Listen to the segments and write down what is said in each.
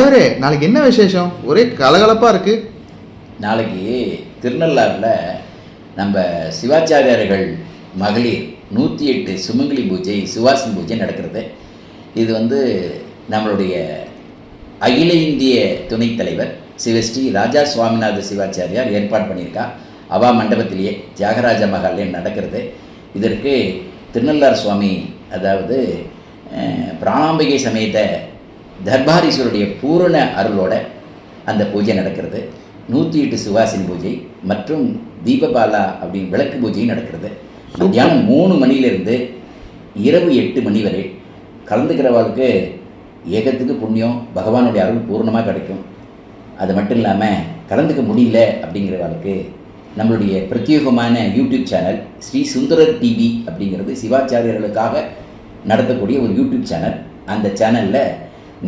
தலைவரே நாளைக்கு என்ன விசேஷம்? ஒரே கலகலப்பாக இருக்கு. நாளைக்கு திருநள்ளாறில் நம்ம சிவாச்சாரியார்கள் மகளிர் நூற்றி எட்டு சுமங்கலி பூஜை சுவாசன் பூஜை நடக்கிறது. இது வந்து நம்மளுடைய அகில இந்திய துணைத் தலைவர் சிவஸ்ரீ ராஜா சுவாமிநாத சிவாச்சாரியார் ஏற்பாடு பண்ணியிருக்கா. அவா மண்டபத்திலேயே தியாகராஜ மகால்லே நடக்கிறது. இதற்கு திருநள்ளார் சுவாமி அதாவது பிராணாம்பிகை சமயத்தை தர்பாரீஸ்வருடைய பூரண அருளோட அந்த பூஜை நடக்கிறது. நூற்றி எட்டு சுவாசின் பூஜை மற்றும் தீபபாலா அப்படின்னு விளக்கு பூஜையும் நடக்கிறது. மத்தியானம் மூணு மணியிலிருந்து இரவு எட்டு மணி வரை கலந்துக்கிறவாளுக்கு ஏகத்துக்கு புண்ணியம் பகவானுடைய அருள் பூர்ணமாக கிடைக்கும். அது மட்டும் இல்லாமல் கலந்துக்க முடியல அப்படிங்கிறவாளுக்கு நம்மளுடைய பிரத்யேகமான YouTube channel Sri Sundarar TV அப்படிங்கிறது சிவாச்சாரியர்களுக்காக நடத்தக்கூடிய ஒரு யூடியூப் சேனல். அந்த சேனலில்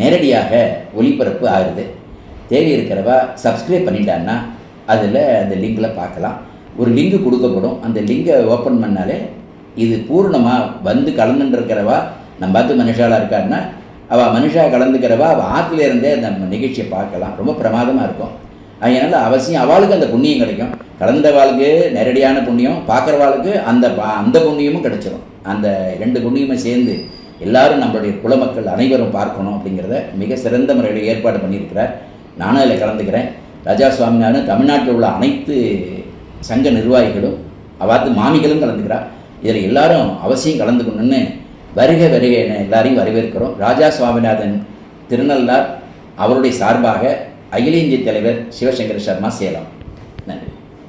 நேரடியாக ஒளிபரப்பு ஆகுது. தேவை இருக்கிறவா சப்ஸ்கிரைப் பண்ணிட்டான்னா அதில் அந்த லிங்கில் பார்க்கலாம். ஒரு லிங்க் கொடுக்கப்படும். அந்த லிங்கை ஓப்பன் பண்ணாலே இது பூர்ணமாக வந்து கலந்துருக்கிறவா நம்ம பார்த்து மனுஷாலாக இருக்காருன்னா அவள் மனுஷா கலந்துக்கிறவா அவள் ஆற்றுல இருந்தே அந்த நிகழ்ச்சியை பார்க்கலாம். ரொம்ப பிரமாதமாக இருக்கும். அதனால் அவசியம் அவளுக்கு அந்த புண்ணியம் கிடைக்கும். கலந்தவாளுக்கு நேரடியான புண்ணியம் பார்க்குறவாளுக்கு அந்த அந்த புண்ணியமும் கிடைச்சிடும் அந்த ரெண்டு புண்ணியமும் சேர்ந்து எல்லாரும் நம்மளுடைய குலமக்கள் அனைவரும் பார்க்கணும் அப்படிங்கிறத மிக சிறந்த முறையில் ஏற்பாடு பண்ணியிருக்கிறார். நானும் அதில் கலந்துக்கிறேன். ராஜா சுவாமிநாதன் தமிழ்நாட்டில் உள்ள அனைத்து சங்க நிர்வாகிகளும் அவாத்து மாமிகளும் கலந்துக்கிறார். இதில் எல்லாரும் அவசியம் கலந்துக்கணும்னு வருக வருக என எல்லாரையும் வரவேற்கிறோம். ராஜா சுவாமிநாதன் திருநள்ளார் அவருடைய சார்பாக அகில இந்திய தலைவர் சிவசங்கர் சர்மா சேலம். நன்றி.